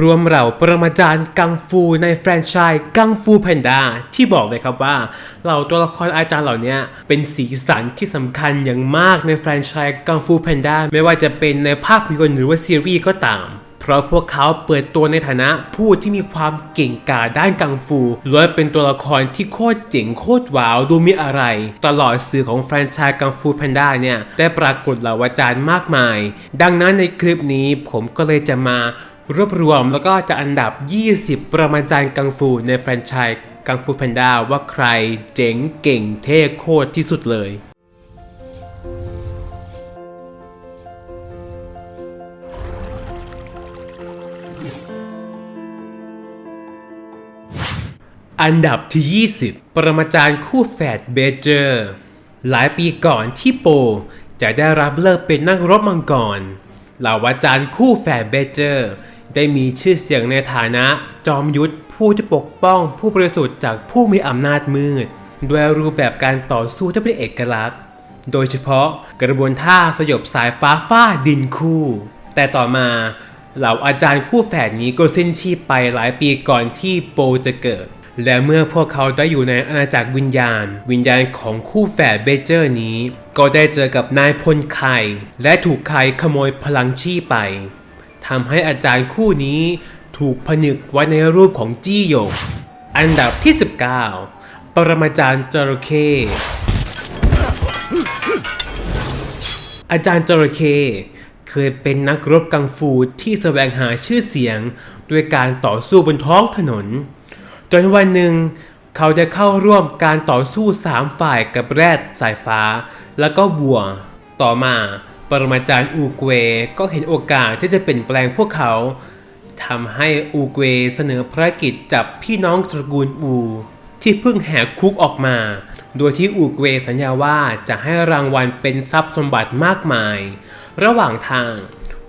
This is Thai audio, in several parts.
รวมเหล่าปรมาจารย์กังฟูในแฟรนไชส์กังฟูแพนด้าที่บอกเลยครับว่าเหล่าตัวละครอาจารย์เหล่านี้เป็นสีสันที่สำคัญอย่างมากในแฟรนไชส์กังฟูแพนด้าไม่ว่าจะเป็นในภาพยนตร์หรือว่าซีรีส์ก็ตาม เพราะพวกเขาเปิดตัวในฐานะผู้ที่มีความเก่งกาจด้านกังฟูล้วนเป็นตัวละครที่โคตรเจ๋งโคตรว้าวดูมีอะไร ตลอดสื่อของแฟรนไชส์กังฟูแพนด้าเนี่ยได้ปรากฏเหล่าอาจารย์มากมาย ดังนั้นในคลิปนี้ผมก็เลยจะมา รวบรวมแล้วก็จะอันดับ 20 ประมาจารย์กังฟูในแฟรนไชส์กังฟูแพนด้าว่าใครเจ๋งเก่งเท่โคตรที่สุดเลย อันดับที่ 20 ปรมาจารย์คู่แฝดเบเจอร์ หลายปีก่อนที่โป จะได้รับเลิกเป็นนักรบมังกรเหล่าอาจารย์คู่แฝดเบเจอร์ ได้มีชื่อเสียงในฐานะ จอมยุทธผู้ที่ปกป้องผู้บริสุทธิ์จากผู้มีอำนาจมืด ด้วยรูปแบบการต่อสู้ที่เป็นเอกลักษณ์ โดยเฉพาะกระบวนท่าสยบสายฟ้าฟาดดินคู่ แต่ต่อมาเหล่าอาจารย์คู่แฝดนี้ก็สิ้นชีพไปหลายปีก่อนที่โปจะเกิด และเมื่อพวกเขาได้อยู่ในอาณาจักรวิญญาณ วิญญาณของคู่แฝดเบเจอร์นี้ ก็ได้เจอกับนายพลไข่และถูกไข่ขโมยพลังชีพไป ทำให้อาจารย์คู่นี้ถูกผนึกไว้ในรูปของจี้หยก อันดับที่ 19 ปรมาจารย์จระเข้อาจารย์จระเข้เคยเป็นนักรบกังฟูที่แสวงหาชื่อเสียงด้วยการต่อสู้บนท้องถนน จนวันหนึ่ง เขาได้เข้าร่วมการต่อสู้สามฝ่ายกับแรดสายฟ้า แล้วก็บัว ต่อมา รมาจารย์อูเกวก็เห็นโอกาสที่จะเปลี่ยนแปลงพวกเขาทำให้อูเกวเสนอภารกิจจับพี่น้องตระกูลอู ที่เพิ่งแหกคุกออกมา โดยที่อูเกวสัญญาว่าจะให้รางวัลเป็นทรัพย์สมบัติมากมาย ระหว่างทาง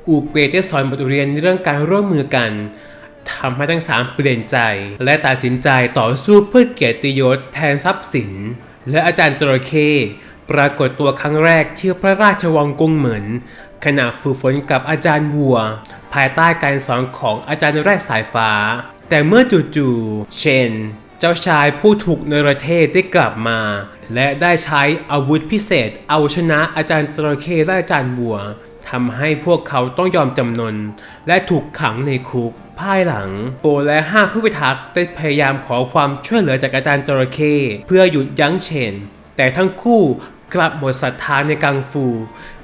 อูเกวได้สอนบทเรียนเรื่องการร่วมมือกันทำให้ทั้งสามเปลี่ยนใจ และตัดสินใจต่อสู้เพื่อเกียรติยศแทนทรัพย์สิน และอาจารย์จระเข้ ปรากฏตัวครั้งแรกที่พระราชวังกงเหมือนขณะฝึกฝนกับอาจารย์บัว ภายใต้การสอนของอาจารย์แรกสายฟ้า แต่เมื่อจู่ๆเชน เจ้าชายผู้ถูกเนรเทศได้กลับมา และได้ใช้อาวุธพิเศษเอาชนะอาจารย์จระเข้และอาจารย์บัวทำให้พวกเขาต้องยอมจำนน และถูกขังในคุกภายหลัง โปและห้าผู้พิทักษ์ได้พยายามขอความช่วยเหลือจากอาจารย์จระเข้เพื่อหยุดยั้งเชน แต่ทั้งคู่ กลับหมดศรัทธาในกังฟู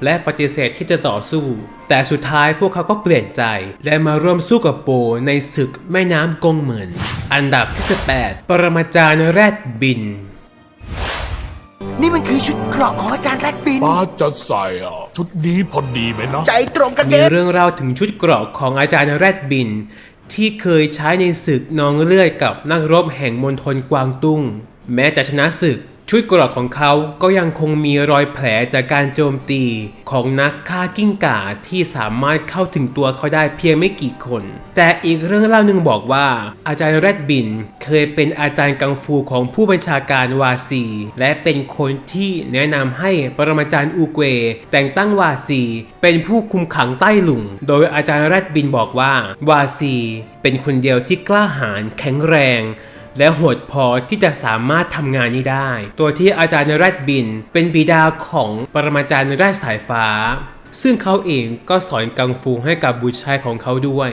และปฏิเสธที่จะต่อสู้ แต่สุดท้ายพวกเขาก็เปลี่ยนใจ และมาร่วมสู้กับโปในศึกแม่น้ำกงเหมือนอันดับที่ 18 ปรมาจารย์แรดบิน นี่มันคือชุดเกราะของอาจารย์แรดบิน ป้าจะใส่อะ ชุดนี้พอดีไหมนะ ใจตรงกันมีเด้เรื่องเล่าถึงชุดเกราะของอาจารย์แรดบิน ที่เคยใช้ในศึกนองเลือดกับนักรบแห่งมณฑลกวางตุ้ง แม้จะชนะศึก ชุดเกราะของเขาก็ยังคงมีรอยแผลจากการโจมตีของนักฆ่ากิ้งก่าที่สามารถเข้าถึงตัวเขาได้เพียงไม่กี่คน แต่อีกเรื่องเล่าหนึ่งบอกว่า อาจารย์แรดบินเคยเป็นอาจารย์กังฟูของผู้บัญชาการวาซี และเป็นคนที่แนะนำให้ปรมาจารย์อูเกวแต่งตั้งวาซี เป็นผู้คุมขังใต้หลุมโดยอาจารย์แรดบินบอกว่าวาซี เป็นคนเดียวที่กล้าหาญแข็งแรง และโหดพอที่จะสามารถทำงานนี้ได้ ตัวที่อาจารย์แรดบิน เป็นบิดาของปรมาจารย์แรดสายฟ้า ซึ่งเขาเองก็สอนกังฟูให้กับบุตรชายของเขาด้วย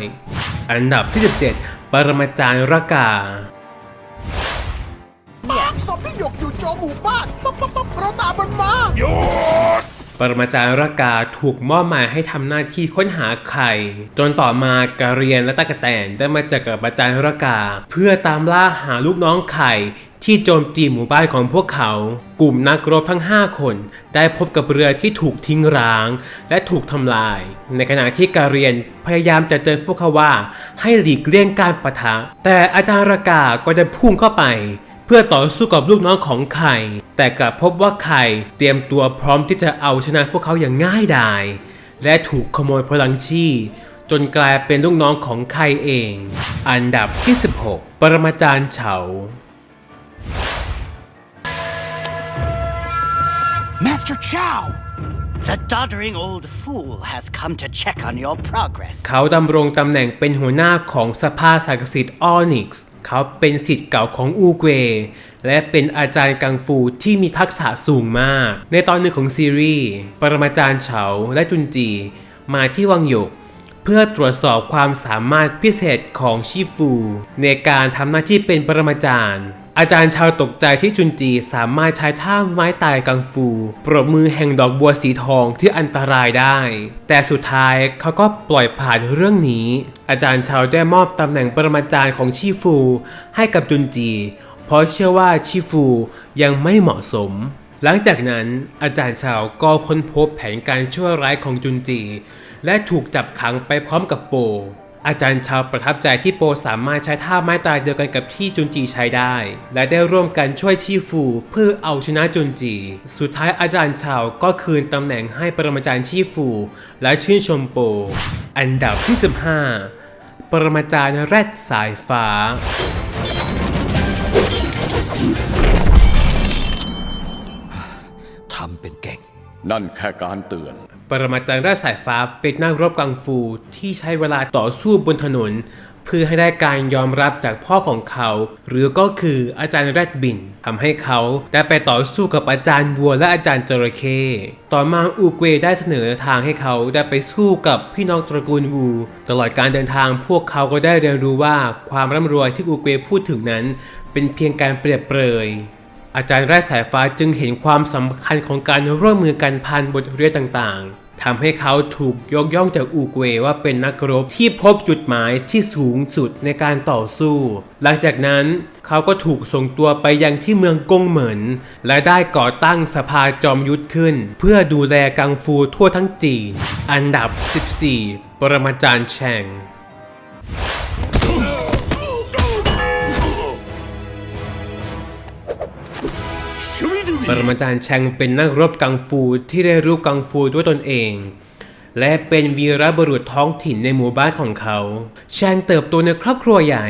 อันดับที่ 17 ปรมาจารย์รากาปากสอบพิยกอยู่โจมหมู่บ้านปั๊บปั๊บปั๊บเราตามมันมาหยุด ปรมาจารย์รากาถูกมอบหมายให้ทำหน้าที่ค้นหาไข่ จนต่อมาการเรียนและตากะแตนได้มาเจอกับอาจารย์รากา เพื่อตามล่าหาลูกน้องไข่ที่โจมตีหมู่บ้านของพวกเขา กลุ่มนักรบทั้ง 5 คน ได้พบกับเรือที่ถูกทิ้งร้าง และถูกทำลาย ในขณะที่การเรียนพยายามจะเตือนพวกเขาว่า ให้หลีกเลี่ยงการประทะ แต่อาจารย์รากาก็ได้พุ่งเข้าไป เพื่อต่อสู้กับลูกน้องของไข่ แต่กลับพบว่าไข่เตรียมตัวพร้อมที่จะเอาชนะพวกเขาอย่างง่ายดาย และถูกขโมยพลังชีพจนกลายเป็นลูกน้องของไข่เอง อันดับที่ 16 ปรมาจารย์เฉา Master Chow The doddering old fool has come to check on your progress. เขาดำรงตำแหน่งเป็นหัวหน้าของสภาสากสิทธิ์ออนิกส์ เขาเป็นสิทธิ์เก่าของอูเกและเป็นอาจารย์กังฟูที่มีทักษะสูงมาก ในตอนหนึ่งของซีรีส์ ปรมาจารย์เฉาและจุนจี มาที่วังหยก เพื่อตรวจสอบความสามารถพิเศษของชิฟู ในการทำหน้าที่เป็นปรมาจารย์ อาจารย์ชาวตกใจที่จุนจีสามารถใช้ท่าไม้ตายกังฟู ปรบมือแห่งดอกบัวสีทองที่อันตรายได้ แต่สุดท้ายเขาก็ปล่อยผ่านเรื่องนี้ อาจารย์ชาวได้มอบตำแหน่งปรมาจารย์ของชิฟู ให้กับจุนจี เพราะเชื่อว่าชิฟูยังไม่เหมาะสม หลังจากนั้นอาจารย์ชาวก็ค้นพบแผนการชั่วร้ายของจุนจี และถูกจับขังไปพร้อมกับโป อาจารย์ชาวประทับใจที่โปสามารถใช้ท่าไม้ตายเดียวกันกับที่จุนจีใช้ได้ และได้ร่วมกันช่วยชีฟูเพื่อเอาชนะจุนจี สุดท้ายอาจารย์ชาวก็คืนตำแหน่งให้ปรมาจารย์ชีฟู และชื่นชมโป อันดับที่ 15 ปรมาจารย์แรดสายฟ้าทำเป็นเก่ง นั่นแค่การเตือน ปรมาจารย์ราชสายฟ้าเป็นนักรบกังฟูที่ใช้เวลาต่อสู้บนถนน เพื่อให้ได้การยอมรับจากพ่อของเขา หรือก็คืออาจารย์แรดบินทำให้เขาได้ไปต่อสู้กับอาจารย์วัวและอาจารย์จระเข้ต่อมาอูเกวได้เสนอทางให้เขาได้ไปสู้กับพี่น้องตระกูลวู ตลอดการเดินทางพวกเขาก็ได้เรียนรู้ว่าความร่ำรวยที่อูเกวพูดถึงนั้น เป็นเพียงการเปรียบเปรย อาจารย์แร่สายฟ้าจึงเห็นความสำคัญของการร่วมมือกันผ่านบทเรียนต่างๆทำให้เขาถูกยกย่องจากอูเกวว่าเป็นนักรบที่พบจุดหมายที่สูงสุดในการต่อสู้ หลังจากนั้นเขาก็ถูกส่งตัวไปยังที่เมืองกงเหมินและได้ก่อตั้งสภาจอมยุทธขึ้น เพื่อดูแลกังฟูทั่วทั้งจีน อันดับ 14 ปรมาจารย์แชง ปรมาจารย์แชงเป็นนักรบกังฟูที่ได้รู้กังฟูด้วยตนเอง และเป็นวีรบุรุษท้องถิ่นในหมู่บ้านของเขา แชงเติบโตในครอบครัวใหญ่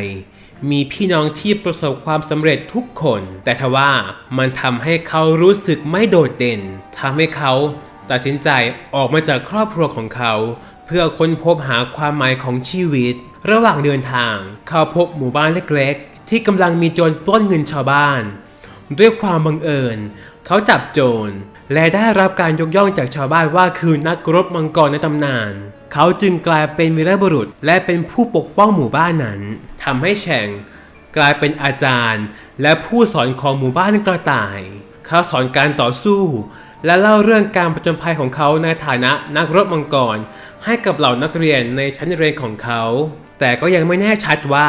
มีพี่น้องที่ประสบความสำเร็จทุกคน แต่ทว่ามันทำให้เขารู้สึกไม่โดดเด่นทำให้เขาตัดสินใจออกมาจากครอบครัวของเขา เพื่อค้นพบหาความหมายของชีวิต ระหว่างเดินทาง เขาพบหมู่บ้านเล็กๆ ที่กำลังมีโจรปล้นเงินชาวบ้าน ด้วยความบังเอิญ เขาจับโจร และได้รับการยกย่องจากชาวบ้านว่าคือนักรบมังกรในตำนาน เขาจึงกลายเป็นวีรบุรุษ และเป็นผู้ปกป้องหมู่บ้านนั้นทำให้แฉงกลายเป็นอาจารย์ และผู้สอนของหมู่บ้านกระต่าย เขาสอนการต่อสู้ และเล่าเรื่องการประจนภัยของเขาในฐานะนักรบมังกร ให้กับเหล่านักเรียนในชั้นเรียนของเขา แต่ก็ยังไม่แน่ชัดว่า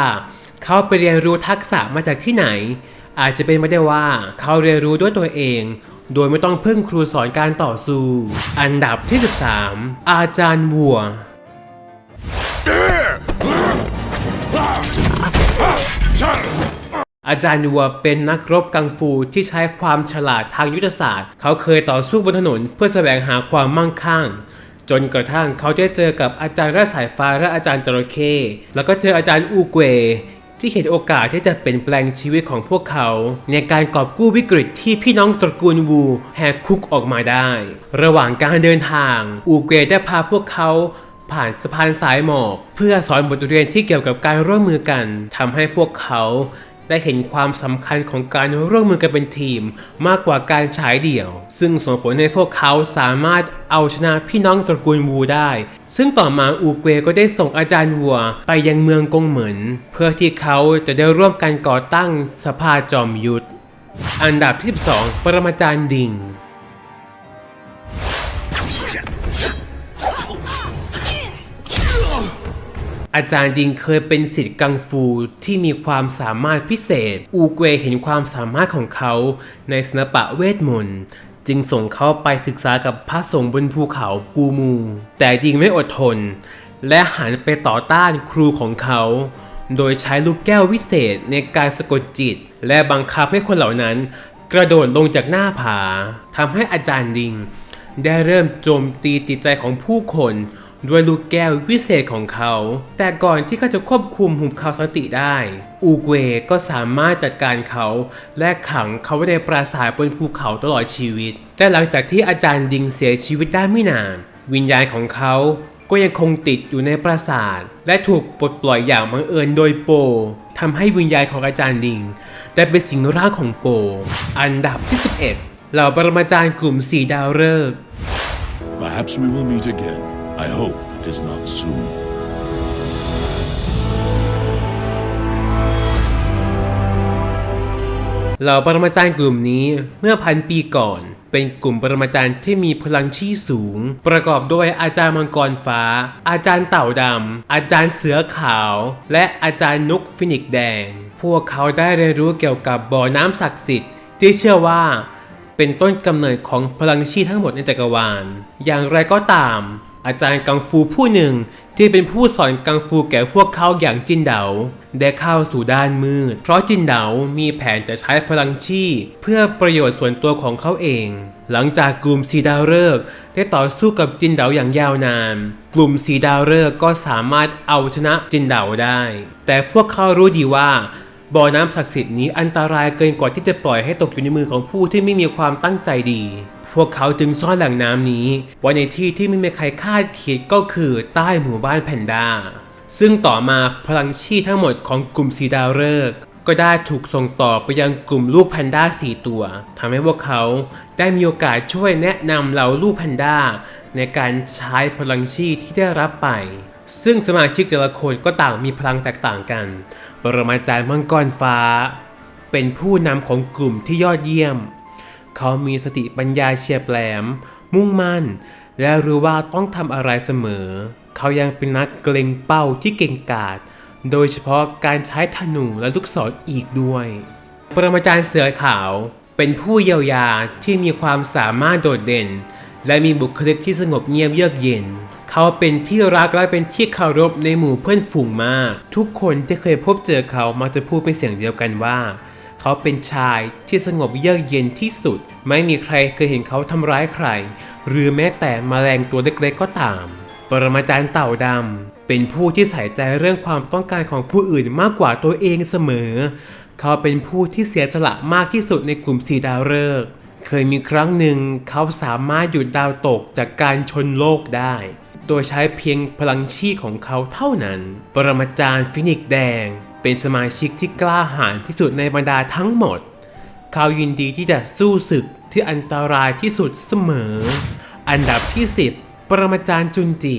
เขาไปเรียนรู้ทักษะมาจากที่ไหน อาจจะเป็นไม่ได้ว่าเขาเรียนรู้ด้วยตัวเอง โดยไม่ต้องพึ่งครูสอนการต่อสู้ อันดับที่ 13 อาจารย์วัวอาจารย์วัวเป็นนักรบกังฟูที่ใช้ความฉลาดทางยุทธศาสตร์ เขาเคยต่อสู้บนถนนเพื่อแสวงหาความมั่งคั่ง จนกระทั่งเขาได้เจอกับอาจารย์ราสายฟ้าและอาจารย์จระเข้แล้วก็เจออาจารย์อูเกว ที่เห็นโอกาสที่จะเปลี่ยนแปลงชีวิตของพวกเขา ในการกอบกู้วิกฤตที่พี่น้องตระกูลวูแหกคุกออกมาได้ ระหว่างการเดินทาง อูเกได้พาพวกเขาผ่านสะพานสายหมอก เพื่อสอนบทเรียนที่เกี่ยวกับการร่วมมือกันทำให้พวกเขา ได้เห็นความสำคัญของการร่วมมือกันเป็นทีม มากกว่าการฉายเดี่ยว ซึ่งส่งผลให้พวกเขาสามารถเอาชนะพี่น้องตระกูลวูได้ ซึ่งต่อมาอูเกวก็ได้ส่งอาจารย์วัวไปยังเมืองกงเหมินเพื่อที่เขาจะได้ร่วมกันก่อตั้งสภาจอมยุทธอันดับที่ 12 ปรมาจารย์ดิง อาจารย์ดิงเคยเป็นศิษย์กังฟูที่มีความสามารถพิเศษ อูเกวเห็นความสามารถของเขาในศิลปะเวทมนต์จึงส่งเขาไปศึกษากับพระสงฆ์บนภูเขากูมู แต่ดิงไม่อดทน และหันไปต่อต้านครูของเขา โดยใช้ลูกแก้ววิเศษในการสะกดจิต และบังคับให้คนเหล่านั้น กระโดดลงจากหน้าผาทำให้อาจารย์ดิง ได้เริ่มโจมตีจิตใจของผู้คน ด้วยลูกแก้ววิเศษของเขา แต่ก่อนที่เขาจะควบคุมหุบเขาสติได้ อูเกวก็สามารถจัดการเขา และขังเขาไว้ในปราสาทบนภูเขาตลอดชีวิต แต่หลังจากที่อาจารย์ดิงเสียชีวิตได้ไม่นาน วิญญาณของเขาก็ยังคงติดอยู่ในปราสาท และถูกปลดปล่อยอย่างบังเอิญโดยโปทำให้วิญญาณของอาจารย์ดิง ได้เป็นสิงร่างของโป อันดับที่ 11เหล่าปรมาจารย์กลุ่มสีดาวฤกษ์ Perhaps we will meet again. I hope it is not soon. เหล่าปรมาจารย์กลุ่มนี้เมื่อพันปีก่อน เป็นกลุ่มปรมาจารย์ที่มีพลังชี่สูง ประกอบด้วยอาจารย์มังกรฟ้า อาจารย์เต่าดำ อาจารย์เสือขาว และอาจารย์นกฟินิกแดง พวกเขาได้เรียนรู้เกี่ยวกับบ่อน้ำศักดิ์สิทธิ์ที่เชื่อว่าเป็นต้นกำเนิดของพลังชีทั้งหมดในจักรวาล อย่างไรก็ตาม อาจารย์กังฟูผู้หนึ่งที่เป็นผู้สอนกังฟูแก่พวกเขาอย่างจินเดาได้เข้าสู่ด้านมืด เพราะจินเดามีแผนจะใช้พลังชี่เพื่อประโยชน์ส่วนตัวของเขาเอง หลังจากกลุ่มสีดาวฤกษ์ได้ต่อสู้กับจินเดาอย่างยาวนาน กลุ่มสีดาวฤกษ์ก็สามารถเอาชนะจินเดาได้ แต่พวกเขารู้ดีว่าบ่อน้ำศักดิ์สิทธิ์นี้อันตรายเกินกว่าที่จะปล่อยให้ตกอยู่ในมือของผู้ที่ไม่มีความตั้งใจดี พวกเขาจึงซ่อนแหล่งน้ำนี้ ไว้ในที่ที่ไม่มีใครคาดคิดก็คือใต้หมู่บ้านแพนด้า ซึ่งต่อมาพลังชีทั้งหมดของกลุ่มสีดาวฤกษ์ก็ได้ถูกส่งต่อไปยังกลุ่มลูกแพนด้าสี่ตัวทำให้พวกเขาได้มีโอกาสช่วยแนะนำเหล่าลูกแพนด้าในการใช้พลังชีที่ได้รับไป ซึ่งสมาชิกแต่ละคนก็ต่างมีพลังแตกต่างกัน ปรมาจารย์มังกรฟ้า เป็นผู้นำของกลุ่มที่ยอดเยี่ยม เขามีสติปัญญาเฉียบแหลม มุ่งมั่น และรู้ว่าต้องทำอะไรเสมอ เขายังเป็นนักเกรงเป้าที่เก่งกาจโดยเฉพาะการใช้ธนูและลูกศรออีกด้วย ปรมาจารย์เสือขาวเป็นผู้เยียวยาที่มีความสามารถโดดเด่น และมีบุคลิกที่สงบเงียบเยือกเย็น เขาเป็นที่รักและเป็นที่เคารพในหมู่เพื่อนฝูงมาก ทุกคนที่เคยพบเจอเขามักจะพูดเป็นเสียงเดียวกันว่า เขาเป็นชายที่สงบเยือกเย็นที่สุด ไม่มีใครเคยเห็นเขาทำร้ายใคร หรือแม้แต่มแมลงตัวเล็กๆก็ตาม ปรมาจารย์เต่าดำเป็นผู้ที่ใส่ใจเรื่องความต้องการของผู้อื่นมากกว่าตัวเองเสมอ เขาเป็นผู้ที่เสียสละมากที่สุดในกลุ่มสีดาวฤกษ์เคยมีครั้งหนึ่งเขาสามารถหยุดดาวตกจากการชนโลกได้ โดยใช้เพียงพลังชีของเขาเท่านั้น ปรมาจารย์ฟินิกแดง เป็นสมาชิกที่กล้าหาญที่สุดในบรรดาทั้งหมด เขายินดีที่จะสู้ศึกที่อันตรายที่สุดเสมอ อันดับที่ 10 ปรมาจารย์จุนจี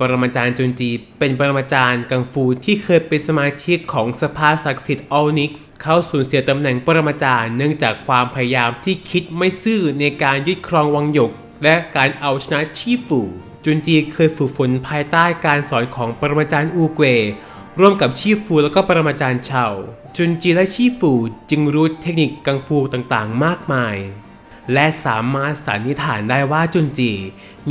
ปรมาจารย์จุนจีเป็นปรมาจารย์กังฟูที่เคยเป็นสมาชิกของสภาศักดิ์สิทธิ์ออนิกส์เขาสูญเสียตำแหน่งปรมาจารย์เนื่องจากความพยายามที่คิดไม่ซื่อในการยึดครองวังหยก และการเอาชนะชีฟูจุนจีเคยฝึกฝนภายใต้การสอนของปรมาจารย์อูเกวร่วมกับชีฟูแล้วก็ปรมาจารย์เฉาจุนจีและชีฟูจึงรู้เทคนิคกังฟูต่างๆ มากมาย และสามารถสันนิษฐานได้ว่าจุนจี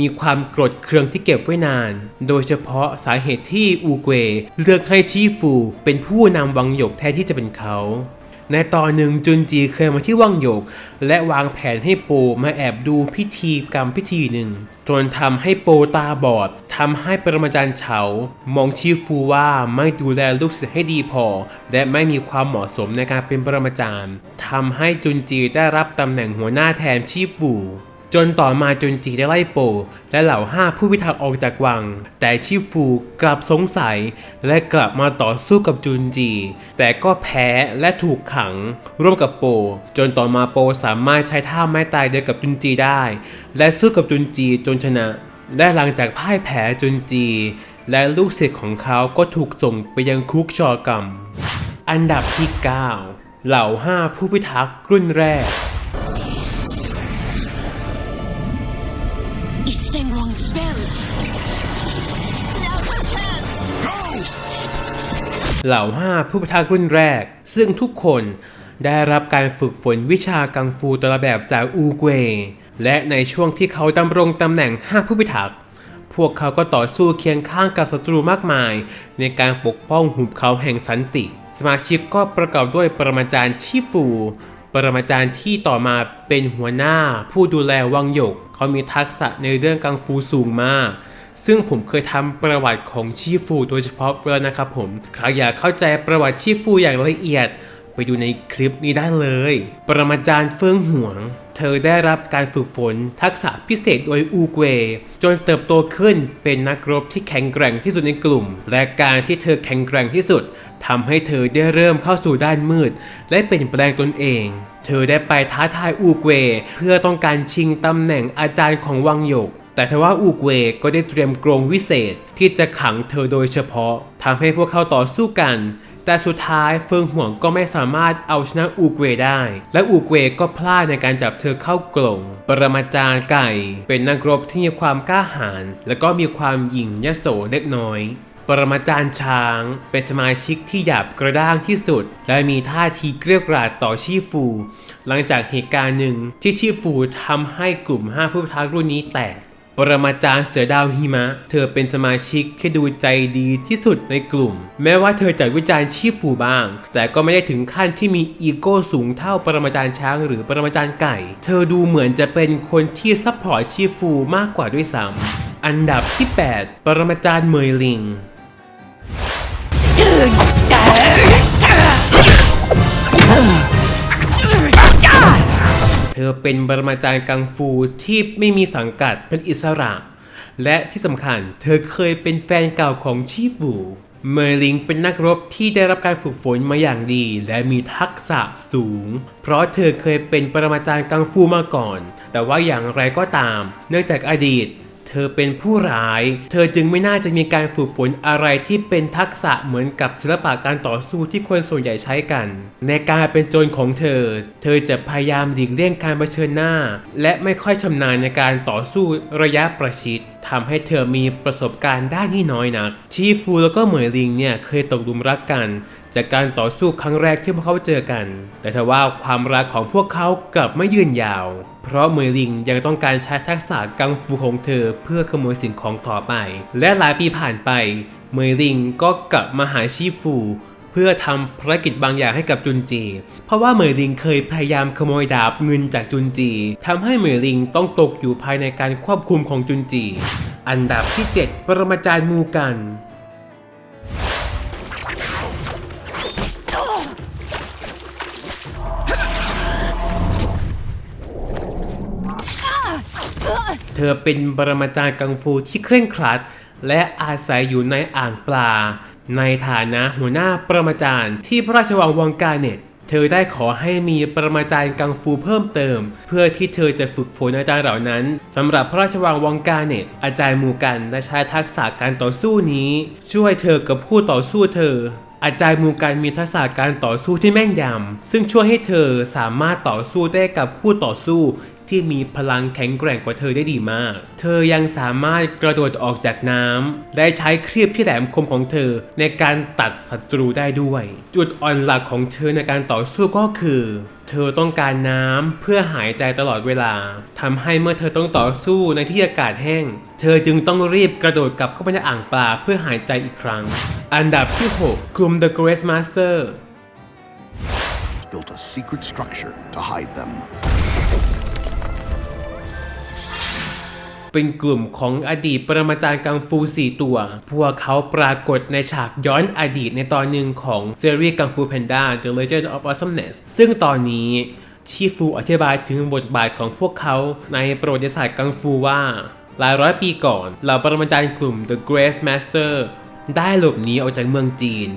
มีความโกรธเคืองที่เก็บไว้นาน โดยเฉพาะสาเหตุที่อูเกวเลือกให้ชีฟูเป็นผู้นำวังหยกแทนที่จะเป็นเขาในตอนหนึ่งจุนจีเคยมาที่วังหยก และวางแผนให้โปมาแอบดูพิธีกรรมพิธีหนึ่ง จนทำให้โปตาบอดทำให้ปรมาจารย์เฉามองชีฟูว่าไม่ดูแลลูกศิษย์ให้ดีพอ และไม่มีความเหมาะสมในการเป็นปรมาจารย์ทำให้จุนจีได้รับตำแหน่งหัวหน้าแทนชีฟู จนต่อมาจุนจีได้ไล่โป และเหล่าห้าผู้พิทักษ์ออกจากวัง แต่ชิฟูกลับสงสัย และกลับมาต่อสู้กับจุนจี แต่ก็แพ้และถูกขัง ร่วมกับโป จนต่อมาโปสามารถใช้ท่าไม้ตายเดียวกับจุนจีได้ และสู้กับจุนจีจนชนะ และหลังจากพ่ายแพ้จุนจี และลูกศิษย์ของเขาก็ถูกส่งไปยังคุกชอกรรม อันดับที่ 9 เหล่าห้าผู้พิทักษ์รุ่นแรก เหล่าห้าผู้พิทักษ์รุ่นแรก ซึ่งทุกคนได้รับการฝึกฝนวิชากังฟูตละแบบจากอูเกวและในช่วงที่เขาดำรงตำแหน่งห้าผู้พิทักษ์พวกเขาก็ต่อสู้เคียงข้างกับศัตรูมากมาย ในการปกป้องหุบเขาแห่งสันติ สมาชิกก็ประกอบด้วยปรมาจารย์ชีฟู ปรมาจารย์ที่ต่อมาเป็นหัวหน้าผู้ดูแลวังหยก เขามีทักษะในเรื่องกังฟูสูงมาก ซึ่งผมเคยทำประวัติของชีฟูโดยเฉพาะแล้วนะครับผมใครอยากเข้าใจประวัติชีฟูอย่างละเอียด ไปดูในคลิปนี้ได้เลย ปรมาจารย์เฟื่องหวง เธอได้รับการฝึกฝนทักษะพิเศษโดยอูเกวจนเติบโตขึ้นเป็นนักรบที่แข็งแกร่งที่สุดในกลุ่ม และการที่เธอแข็งแกร่งที่สุดทำให้เธอได้เริ่มเข้าสู่ด้านมืด และเปลี่ยนแปลงตนเอง เธอได้ไปท้าทายอูเกวเพื่อต้องการชิงตำแหน่งอาจารย์ของวังหยก แต่ทว่าอูเกวก็ได้เตรียมกรงวิเศษที่จะขังเธอโดยเฉพาะทำให้พวกเขาต่อสู้กัน แต่สุดท้ายเฟิงห่วงก็ไม่สามารถเอาชนะอูเกวได้ และอูเกวก็พลาดในการจับเธอเข้ากรงปรมาจารย์ไก่ เป็นนักรบที่มีความกล้าหาญและก็มีความหยิ่งยโสเล็กน้อยปรมาจารย์ช้าง เป็นสมาชิกที่หยาบกระด้างที่สุด และมีท่าทีเกรี้ยวกราดต่อชีฟู หลังจากเหตุการณ์หนึ่งที่ชีฟูทำให้กลุ่ม 5 ผู้พิทักษ์รุ่นนี้แตก ปรมาจารย์เสือดาวหิมะ เธอเป็นสมาชิกที่ดูใจดีที่สุดในกลุ่ม แม้ว่าเธอจะวิจารณ์ชีฟูบ้าง แต่ก็ไม่ได้ถึงขั้นที่มีอีโก้สูงเท่าปรมาจารย์ช้างหรือปรมาจารย์ไก่ เธอดูเหมือนจะเป็นคนที่ซัพพอร์ตชีฟูมากกว่าด้วยซ้ำอันดับที่ 8 ปรมาจารย์เมยลิง เธอเป็นบรมาจารย์กังฟูที่ไม่มีสังกัดเป็นอิสระ และที่สำคัญเธอเคยเป็นแฟนเก่าของชีฟูเมอร์ลิงเป็นนักรบที่ได้รับการฝึกฝนมาอย่างดี และมีทักษะสูง เพราะเธอเคยเป็นปรมาจารย์กังฟูมาก่อน แต่ว่าอย่างไรก็ตาม เนื่องจากอดีต ธอเป็นผู้ร้าย เธอจึงไม่น่าจะมีการฝึกฝนอะไรที่เป็นทักษะเหมือนกับศิลปะการต่อสู้ที่คนส่วนใหญ่ใช้กัน ในการเป็นโจรของเธอ เธอจะพยายามหลีกเลี่ยงการเผชิญหน้า และไม่ค่อยชำนาญในการต่อสู้ระยะประชิดทำให้เธอมีประสบการณ์ด้านนี้น้อยนัก ชีฟูแล้วก็เหมยลิงเนี่ยเคยตกหลุมรักกัน จากการต่อสู้ครั้งแรกที่พวกเขาเจอกัน แต่ทว่าความรักของพวกเขากลับไม่ยืนยาว เพราะเมยลิงยังต้องการใช้ทักษะกังฟูของเธอเพื่อขโมยสิ่งของต่อไป และหลายปีผ่านไป เมยลิงก็กลับมาหาชีฟูเพื่อทำภารกิจบางอย่างให้กับจุนจี เพราะว่าเหมยลิงเคยพยายามขโมยดาบเงินจากจุนจีทำให้เหมยลิงต้องตกอยู่ภายในการควบคุมของจุนจี อันดับที่ 7 ปรมาจารย์มูกัน เธอเป็นปรมาจารย์กังฟูที่เคร่งครัด และอาศัยอยู่ในอ่างปลา ในฐานะหัวหน้าปรมาจารย์ที่พระราชวังวังกาเน็ตเธอได้ขอให้มีปรมาจารย์กังฟูเพิ่มเติม เพื่อที่เธอจะฝึกฝนอาจารย์เหล่านั้นสำหรับพระราชวังวังกาเน็ตอาจารย์มูกันได้ใช้ทักษะการต่อสู้นี้ ช่วยเธอกับผู้ต่อสู้เธอ อาจารย์มูกันมีทักษะการต่อสู้ที่แม่นยำซึ่งช่วยให้เธอสามารถต่อสู้ได้กับผู้ต่อสู้ ที่มีพลังแข็งแกร่งกว่าเธอได้ดีมาก เธอยังสามารถกระโดดออกจากน้ำได้ใช้ครีบที่แหลมคมของเธอในการตัดศัตรูได้ด้วย จุดอ่อนหลักของเธอในการต่อสู้ก็คือ เธอต้องการน้ำเพื่อหายใจตลอดเวลาทำให้เมื่อเธอต้องต่อสู้ในที่อากาศแห้ง เธอจึงต้องรีบกระโดดกลับเข้าไปในอ่างปลาเพื่อหายใจอีกครั้ง อันดับที่ 6 กลุ่ม The Grace Master built a secret structure to hide them. เป็นกลุ่มของอดีตปรมาจารย์กังฟู 4 ตัว พวกเขาปรากฏในฉากย้อนอดีตในตอนหนึ่งของซีรีส์กังฟูแพนด้า The Legend of Awesomeness ซึ่งตอนนี้ชีฟูอธิบายถึงบทบาทของพวกเขาในประวัติศาสตร์กังฟูว่า หลายร้อยปีก่อนเหล่าปรมาจารย์กลุ่ม The Grace Master ได้หลบหนีออกจากเมืองจีน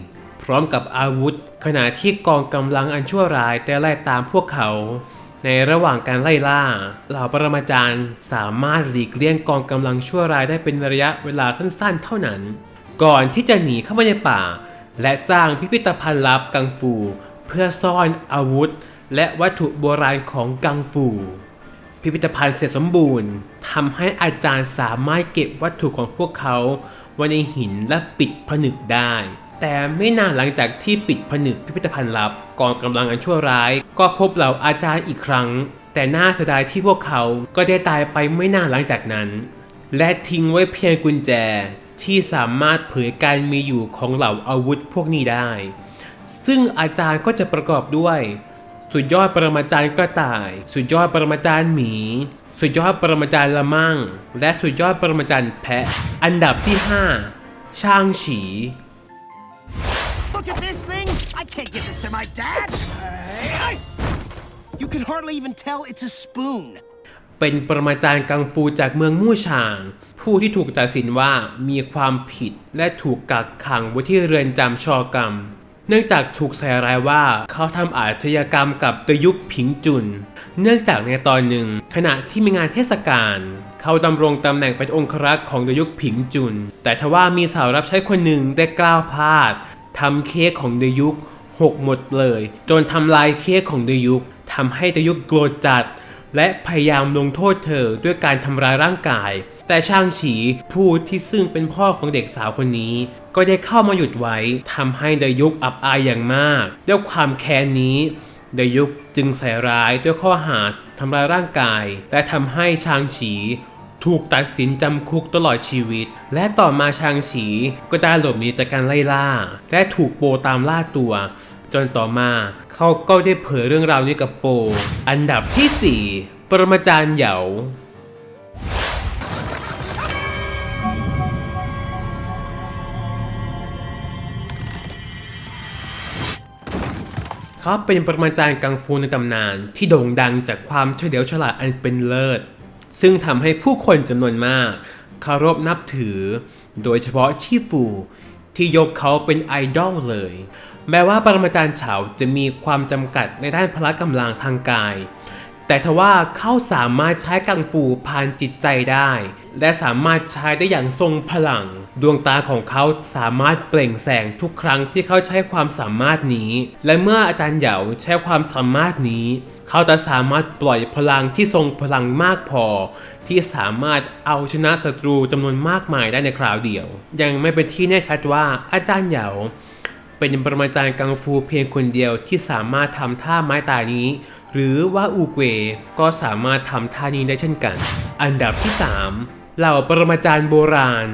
พร้อมกับอาวุธ ขณะที่กองกำลังอันชั่วร้ายแต่ไล่ตามพวกเขา ในระหว่างการไล่ล่า เหล่าปรมาจารย์สามารถหลีกเลี่ยงกองกำลังชั่วร้ายได้เป็นระยะเวลาสั้นๆ เท่านั้น ก่อนที่จะหนีเข้ามาในป่า และสร้างพิพิธภัณฑ์ลับกังฟู เพื่อซ่อนอาวุธ และวัตถุโบราณของกังฟู พิพิธภัณฑ์เสร็จสมบูรณ์ทำให้อาจารย์สามารถเก็บวัตถุของพวกเขาไว้ในหินและปิดผนึกได้ แต่ไม่นานหลังจากที่ปิดผนึกพิพิธภัณฑ์ลับ กองกำลังอันชั่วร้าย ก็พบเหล่าอาจารย์อีกครั้ง แต่น่าเสียดายที่พวกเขาก็ได้ตายไปไม่นานหลังจากนั้น และทิ้งไว้เพียงกุญแจที่สามารถเผยการมีอยู่ของเหล่าอาวุธพวกนี้ได้ ซึ่งอาจารย์ก็จะประกอบด้วย สุดยอดปรมาจารย์กระต่าย สุดยอดปรมาจารย์หมี สุดยอดปรมาจารย์ละมั่ง และสุดยอดปรมาจารย์แพะ อันดับที่ 5 ช่างฉี Look at this thing! Can't give this to my dad! You can hardly even tell it's a spoon. เป็นปรมาจารย์กังฟูจากเมืองมู่ฉาง ผู้ที่ถูกตัดสินว่ามีความผิดและถูกกักขังไว้ที่เรือนจำชอกรรม เนื่องจากถูกใส่ร้ายว่าเขาทำอาชญากรรมกับตยุคผิงจุน เนื่องจากในตอนหนึ่ง ขณะที่มีงานเทศกาลเขาดำรงตำแหน่งเป็นองครักษ์ของตยุคผิงจุน แต่ทว่ามีสาวรับใช้คนหนึ่งได้กล้าวพลาดทำเค้กของเดยุค หกหมดเลย จนทำลายเค้กของเดยุคทำให้เดยุคโกรธจัด และพยายามลงโทษเธอด้วยการทำร้ายร่างกาย แต่ช่างฉีผู้ที่ซึ่งเป็นพ่อของเด็กสาวคนนี้ ก็ได้เข้ามาหยุดไว้ทำให้เดยุกอับอายอย่างมาก ด้วยความแค้นนี้เดยุกจึงใส่ร้ายด้วยข้อหาทำร้ายร่างกาย และทำให้ชางฉี ถูกตัดสินจำคุกตลอดชีวิต และต่อมาชางฉีก็ได้หลบหนีจากการไล่ล่า และถูกโปตามล่าตัว จนต่อมาเขาก็ได้เผยเรื่องราวนี้กับโป อันดับที่ 4 ปรมาจารย์เหยาเขาเป็นปรมาจารย์กังฟูในตำนานที่โด่งดังจากความเฉลียวฉลาดอันเป็นเลิศ ซึ่งทำให้ผู้คนจำนวนมากเคารพนับถือ โดยเฉพาะชีฟูที่ยกเขาเป็นไอดอลเลย แม้ว่าปรมาจารย์เฉาจะมีความจำกัดในด้านพละกำลังทางกาย แต่ทว่าเขาสามารถใช้กังฟูผ่านจิตใจได้ และสามารถใช้ได้อย่างทรงพลัง ดวงตาของเขาสามารถเปล่งแสงทุกครั้งที่เขาใช้ความสามารถนี้ และเมื่ออาจารย์เหยาใช้ความสามารถนี้ เขาจะสามารถปล่อยพลังที่ทรงพลังมากพอ ที่สามารถเอาชนะศัตรูจำนวนมากมายได้ในคราวเดียว ยังไม่เป็นที่แน่ชัดว่าอาจารย์เหยาเป็นปรมาจารย์กังฟูเพียงคนเดียวที่สามารถทำท่าไม้ตายนี้ หรือว่าอูเกวก็สามารถทำท่านี้ได้เช่นกัน อันดับที่ 3 เหล่าปรมาจารย์โบราณ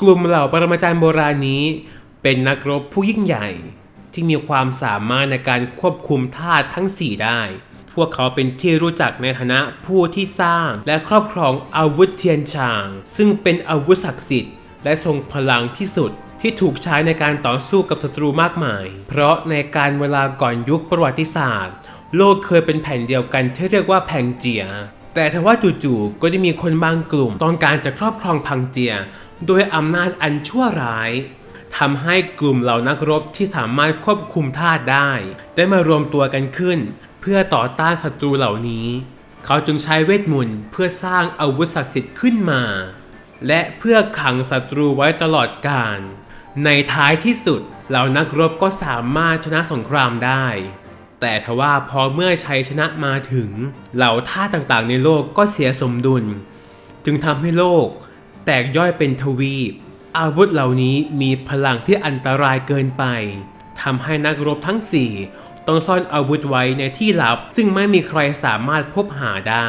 กลุ่มเหล่าปรมาจารย์โบราณนี้ เป็นนักรบผู้ยิ่งใหญ่ ที่มีความสามารถในการควบคุมธาตุทั้ง 4 ได้ พวกเขาเป็นที่รู้จักในฐานะผู้ที่สร้างและครอบครองอาวุธเทียนชาง ซึ่งเป็นอาวุธศักดิ์สิทธิ์และทรงพลังที่สุดที่ถูกใช้ในการต่อสู้กับศัตรูมากมาย เพราะในการเวลาก่อนยุคประวัติศาสตร์ โลกเคยเป็นแผ่นเดียวกันที่เรียกว่าแผงเจีย แต่ทว่าจู่ๆก็ได้มีคนบางกลุ่มต้องการจะครอบครองพังเจีย โดยอำนาจอันชั่วร้ายทำให้กลุ่มเหล่านักรบที่สามารถควบคุมธาตุได้ ได้มารวมตัวกันขึ้น เพื่อต่อต้านศัตรูเหล่านี้ เขาจึงใช้เวทมนต์เพื่อสร้างอาวุธศักดิ์สิทธิ์ขึ้นมา และเพื่อขังศัตรูไว้ตลอดกาลในท้ายที่สุดเหล่านักรบก็สามารถชนะสงครามได้ แต่ทว่าพอเมื่อชัยชนะมาถึง เหล่าท่าตุต่างๆในโลกก็เสียสมดุล จึงทำให้โลก แตกย่อยเป็นทวีป อาวุธเหล่านี้มีพลังที่อันตรายเกินไปทำให้นักรบทั้ง4ต้องซ่อนอาวุธไว้ในที่ลับ ซึ่งไม่มีใครสามารถพบหาได้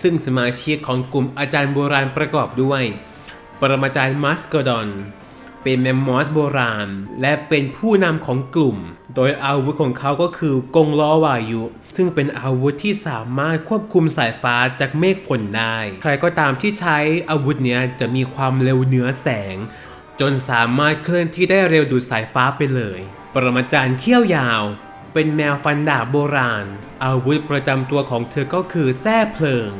ซึ่งสมาชิกของกลุ่มอาจารย์โบราณประกอบด้วย ปรมาจารย์มัสโกดอน เป็นแมมมอสโบราณ และเป็นผู้นำของกลุ่ม โดยอาวุธของเขาก็คือกงล้อวายุ ซึ่งเป็นอาวุธที่สามารถควบคุมสายฟ้าจากเมฆฝนได้ ใครก็ตามที่ใช้อาวุธเนี้ยจะมีความเร็วเหนือแสง จนสามารถเคลื่อนที่ได้เร็วดูดสายฟ้าไปเลย ปรมาจารย์เขี้ยวยาว เป็นแมวฟันดาบโบราณ อาวุธประจำตัวของเธอก็คือแส้เพลิง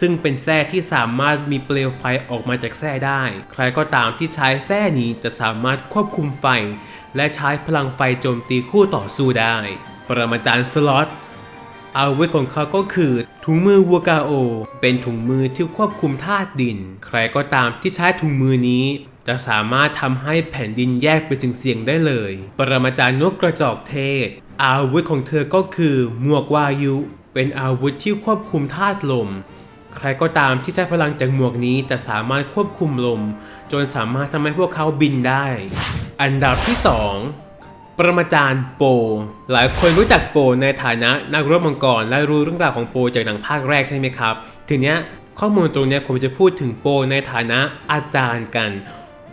ซึ่งเป็นแส้ที่สามารถมีเปลวไฟออกมาจากแส้ได้ ใครก็ตามที่ใช้แส้นี้จะสามารถควบคุมไฟ และใช้พลังไฟโจมตีคู่ต่อสู้ได้ ปรมาจารย์สล็อตอาวุธของเขาก็คือ ถุงมือวัวกาโอ เป็นถุงมือที่ควบคุมธาตุดิน ใครก็ตามที่ใช้ถุงมือนี้ จะสามารถทำให้แผ่นดินแยกเป็นเสียงๆได้เลย ปรมาจารย์นกกระจอกเทศ อาวุธของเธอก็คือหมวกวายุ เป็นอาวุธที่ควบคุมธาตุลม ใครก็ตามที่ใช้พลังจากหมวกนี้จะสามารถควบคุมลม จนสามารถทำให้พวกเขาบินได้ อันดับที่ 2ปรมาจารย์โป หลายคนรู้จักโปในฐานะนักรบมังกรและรู้เรื่องราวของโปจากหนังภาคแรกใช่ไหมครับ ทีเนี้ยข้อมูลตรงนี้ผมจะพูดถึงโปในฐานะอาจารย์กัน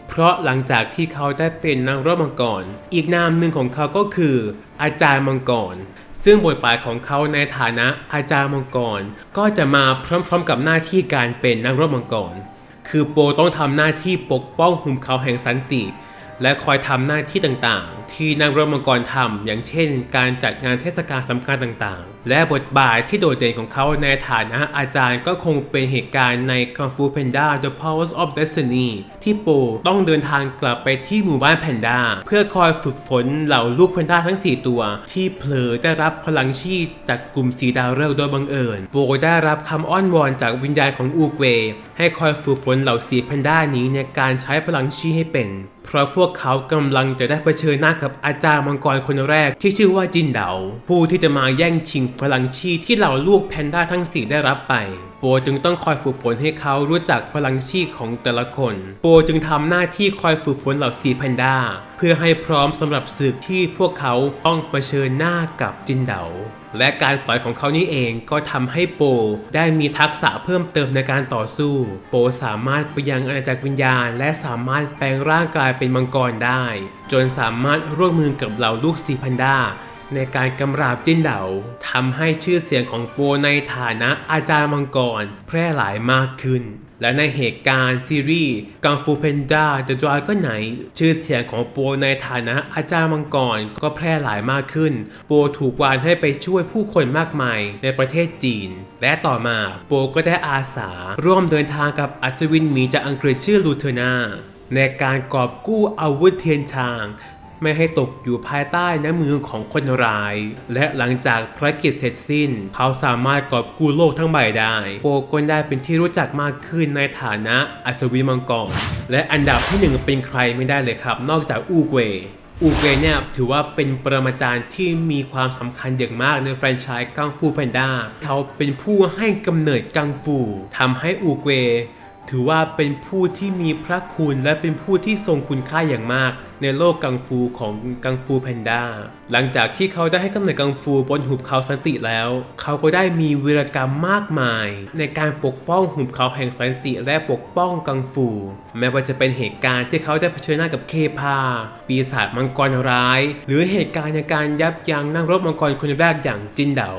เพราะหลังจากที่เขาได้เป็นนักรบมังกร อีกนามหนึ่งของเขาก็คือ อาจารย์มังกร ซึ่งบทบาทของเขาในฐานะอาจารย์มังกร ก็จะมาพร้อมๆกับหน้าที่การเป็นนักรบมังกร คือโปต้องทำหน้าที่ปกป้องหุมเขาแห่งสันติ และคอยทำหน้าที่ต่างๆ ที่นักรบมังกรทำอย่างเช่น การจัดงานเทศกาลสำคัญต่างๆ และบทบาทที่โดดเด่นของเขาในฐานะอาจารย์ก็คงเป็นเหตุการณ์ใน Kung Fu Panda The Powers of Destiny ที่โปต้องเดินทางกลับไปที่หมู่บ้านแพนด้าเพื่อคอยฝึกฝนเหล่าลูกแพนด้าทั้ง 4 ตัว ที่เผลอได้รับพลังชีพจากกลุ่มสีดาวฤกษ์โดยบังเอิญ โปได้รับคำอ้อนวอนจากวิญญาณของอูเกวให้คอยฝึกฝนเหล่าสีแพนด้านี้ในการใช้พลังชีให้เป็น เพราะพวกเขากำลังจะได้เผชิญหน้ากับอาจารย์มังกรคนแรกที่ชื่อว่าจินเดาผู้ที่จะมาแย่งชิงพลังชีที่เหล่าลูกแพนด้าทั้งสี่ได้รับไป โปจึงต้องคอยฝึกฝนให้เขารู้จักพลังชีพของแต่ละคน โปจึงทำหน้าที่คอยฝึกฝนเหล่าสีแพนด้าเพื่อให้พร้อมสำหรับศึกที่พวกเขาต้องเผชิญหน้ากับจินเดาและการสอนของเขานี่เองก็ทำให้โปได้มีทักษะเพิ่มเติมในการต่อสู้ โปสามารถไปยังอาณาจักรวิญญาณ และสามารถแปลงร่างกายเป็นมังกรได้ จนสามารถร่วมมือกับเหล่าลูกสีพันด้า ในการกำราบจินเดาทำให้ชื่อเสียงของโปในฐานะอาจารย์มังกร แพร่หลายมากขึ้น และในเหตุการณ์ซีรีส์กังฟูเพนด้า The Dragon Knight ชื่อเสียงของโปในฐานะอาจารย์มังกรก็แพร่หลายมากขึ้นโปถูกวานให้ไปช่วยผู้คนมากมายในประเทศจีน และต่อมาโปก็ได้อาสาร่วมเดินทางกับอัศวินหมีจากอังกฤษชื่อลูเทนาในการกอบกู้อาวุธเทียนชาง ไม่ให้ตกอยู่ภายใต้น้ำมือของคนร้าย และหลังจากภารกิจเสร็จสิ้น เขาสามารถกอบกู้โลกทั้งใบได้โปก็ได้เป็นที่รู้จักมากขึ้นในฐานะอัศวินมังกรและอันดับที่หนึ่งเป็นใครไม่ได้เลยครับ นอกจากอูเกวอูเกเนี่ยถือว่าเป็นปรมาจารย์ที่มีความสำคัญอย่างมากในแฟรนไชส์กังฟูแพนด้าเขาเป็นผู้ให้กำเนิดกังฟูทำให้อูเกถือว่าเป็นผู้ที่มีพระคุณและเป็นผู้ที่ทรงคุณค่าอย่างมาก ในโลกกังฟูของกังฟูแพนด้าหลังจากที่เขาได้ให้กำเนิดกังฟูบนหุบเขาสันติแล้ว เขาก็ได้มีวีรกรรมมากมาย ในการปกป้องหุบเขาแห่งสันติและปกป้องกังฟู แม้ว่าจะเป็นเหตุการณ์ที่เขาได้เผชิญหน้ากับเคพาปีศาจมังกรร้าย หรือเหตุการณ์ในการยับยั้งนักรบมังกรคนแรกอย่างจินเดา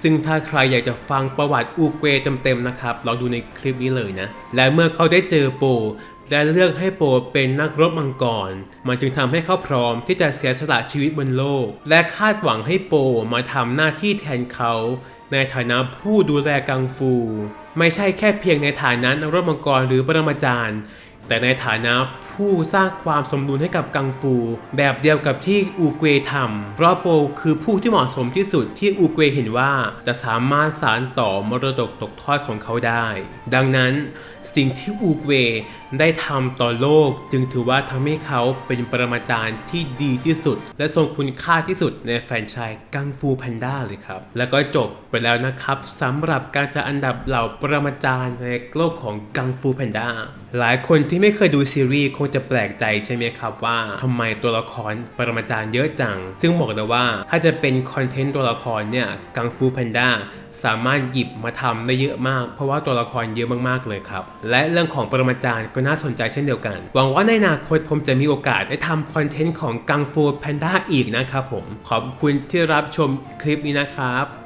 ซึ่งถ้าใครอยากจะฟังประวัติอูเกวเต็มๆนะครับลองดูในคลิปนี้เลยนะ และเมื่อเขาได้เจอโป และเลือกให้โปเป็นนักรบมังกร มันจึงทำให้เขาพร้อมที่จะเสียสละชีวิตบนโลก และคาดหวังให้โปมาทำหน้าที่แทนเขา ในฐานะผู้ดูแลกังฟู ไม่ใช่แค่เพียงในฐานะนักรบมังกรหรือปรมาจารย์ แต่ในฐานะผู้สร้างความสมดุลให้กับกังฟู แบบเดียวกับที่อูเกวทำเพราะโปคือผู้ที่เหมาะสมที่สุดที่อูเกวเห็นว่าจะสามารถสานต่อมรดกตกทอดของเขาได้ ดังนั้นสิ่งที่อูเกวได้ทำต่อโลกจึงถือว่าทำให้เขาเป็นปรมาจารย์ที่ดีที่สุด และทรงคุณค่าที่สุดในแฟรนไชส์กังฟูแพนด้าเลยครับ แล้วก็จบไปแล้วนะครับสำหรับการจัดอันดับเหล่าปรมาจารย์ในโลกของกังฟูแพนด้าหลายคนที่ไม่เคยดูซีรีส์คงจะแปลกใจใช่ไหมครับว่าทำไมตัวละครปรมาจารย์เยอะจัง ซึ่งบอกเลยว่าถ้าจะเป็นคอนเทนต์ตัวละครเนี่ยกังฟูแพนด้า สามารถหยิบมาทำได้เยอะมาก เพราะว่าตัวละครเยอะมากๆเลยครับ และเรื่องของปรมาจารย์ก็น่าสนใจเช่นเดียวกัน หวังว่าในอนาคตผมจะมีโอกาสได้ทำคอนเทนต์ของกังฟูแพนด้าอีกนะครับผม ขอบคุณที่รับชมคลิปนี้นะครับ